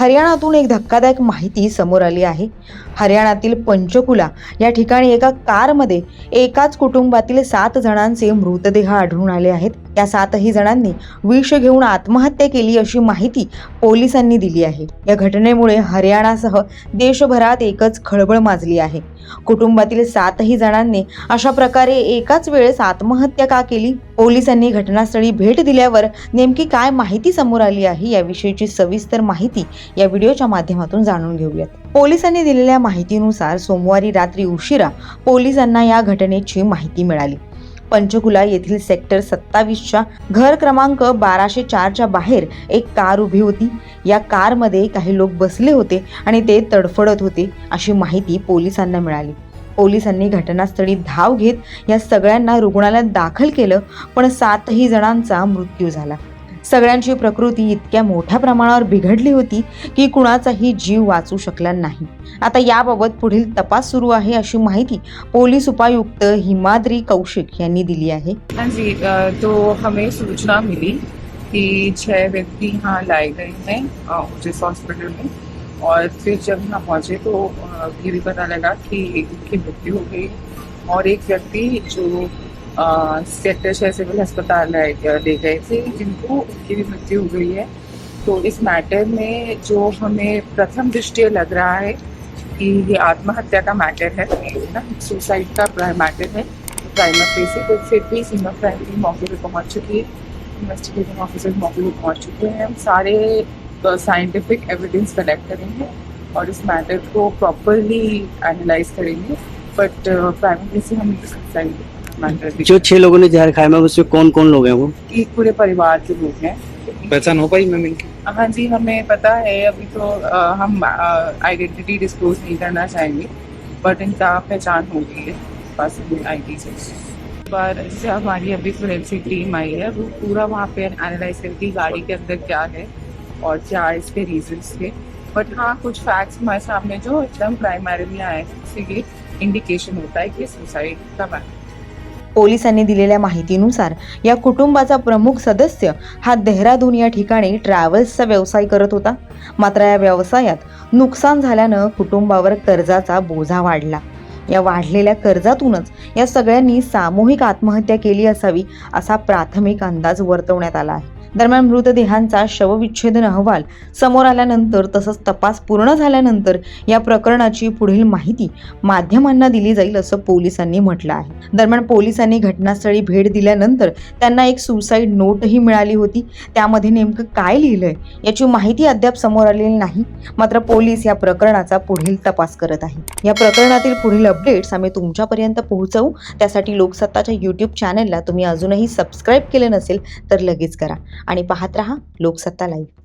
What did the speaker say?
हरियाणातून एक धक्कादायक माहिती समोर आली आहे. हरियाणातील पंचकुला या ठिकाणी एका कारमध्ये एकाच कुटुंबातील सात जणांचे मृतदेह आढळून आले आहेत. त्या सातही जणांनी विष घेऊन आत्महत्या केली अशी माहिती पोलिसांनी दिली आहे. या घटनेमुळे हरियाणासह देशभरात एकच खळबळ माजली आहे. कुटुंबातील सातही जणांनी अशा प्रकारे एकाच वेळेस आत्महत्या का केली? पोलिसांनी घटनास्थळी भेट दिल्यावर नेमकी काय माहिती समोर आली आहे याविषयीची सविस्तर माहिती या व्हिडिओच्या माध्यमातून जाणून घेऊयात. पोलिसांनी दिलेल्या माहितीनुसार सोमवारी रात्री उशिरा पोलिसांना या घटनेची माहिती मिळाली. पंचकुला येथील सेक्टर सत्तावीसच्या घर क्रमांक बाराशे चारच्या बाहेर एक कार उभी होती. या कारमध्ये काही लोक बसले होते आणि ते तडफडत होते अशी माहिती पोलिसांना मिळाली. पोलिसांनी घटनास्थळी धाव घेत या सगळ्यांना रुग्णालयात दाखल केलं पण सातही जणांचा मृत्यू झाला. सगळ्यांची प्रकृती इतक्या मोठ्या प्रमाणावर बिघडली होती की कुणाचाही जीव वाचू शकला नाही. आता याबाबत पुढील तपास सुरू आहे अशी माहिती पोलीस उपायुक्त हिमाद्री कौशिक यांनी दिली आहे. जी तो हमें सूचना मिली कि छह व्यक्ति यहाँ लाए गए हैं जिस हॉस्पिटल में। और फिर जब यहाँ पहुँचे तो ये भी पता लगा कि एक की मृत्यु हो गई। और एक व्यक्ति जो सेक्टर छः सिविल अस्पताल ले गए थे, जिनको उनकी भी मृत्यु हो गई है। तो इस मैटर में जो हमें प्रथम दृष्टि लग रहा है कि ये आत्महत्या का मैटर है ना? सुसाइड का मैटर है प्राइमर फेस तो फिर भी सीमा क्राइम टीम मौके पर पहुँच चुकी है। इन्वेस्टिगेटिंग ऑफिसर मौके पर पहुँच चुके हैं। हम सारे साइंटिफिक एविडेंस कलेक्ट करेंगे और इस मैटर को प्रॉपरली एनालाइज करेंगे। बट प्राइमरी से हम सुसाइड मैटर जो छह लोगों ने जहर खाया मैम उसमें कौन कौन लोग हैं वो? एक पूरे परिवार के लोग हैं। पहचान हो पाई मैम इनकी? हाँ जी हमें पता है अभी तो अ, हम आइडेंटिटी डिस्क्लोज नहीं करना चाहेंगे बट इनका पहचान हो गई है पास आई डी से। बार से हमारी अभी फोरेंसिक टीम आई है वो पूरा वहाँ पे एनालाइज करती गाड़ी के अंदर क्या है और क्या इसके रीजंस थे बट हाँ कुछ फैक्ट्स हमारे सामने जो एकदम प्राइमरीली आए हैं इससे ये इंडिकेशन होता है कि सुसाइड का मैटर पोलिसांनी दिलेल्या माहितीनुसार या कुटुंबाचा प्रमुख सदस्य हा देहरादून या ठिकाणी ट्रॅव्हल्सचा व्यवसाय करत होता. मात्र या व्यवसायात नुकसान झाल्यानं कुटुंबावर कर्जाचा बोझा वाढला. या वाढलेल्या कर्जातूनच या सगळ्यांनी सामूहिक आत्महत्या केली असावी असा प्राथमिक अंदाज वर्तवण्यात आला आहे. दरम्यान मृतदेहांचा शवविच्छेदन अहवाल समोर आल्यानंतर तसंच तपास पूर्ण झाल्यानंतर या प्रकरणाची पुढील माहिती माध्यमांना दिली जाईल असं पोलिसांनी म्हटलं आहे. दरम्यान पोलिसांनी घटनास्थळी भेट दिल्यानंतर त्यांना एक सुसाईड नोटही मिळाली होती. त्यामध्ये नेमकं काय लिहिलंय याची माहिती अद्याप समोर आलेली नाही. मात्र पोलीस या प्रकरणाचा पुढील तपास करत आहे या प्रकरणातील पुढील अपडेट्स आम्ही तुमच्यापर्यंत पोहोचवू. त्यासाठी लोकसत्ताच्या यूट्यूब चॅनलला तुम्ही अजूनही सबस्क्राईब केलं नसेल तर लगेच करा. आणि पाहत रहा लोकसत्ता लाईव्ह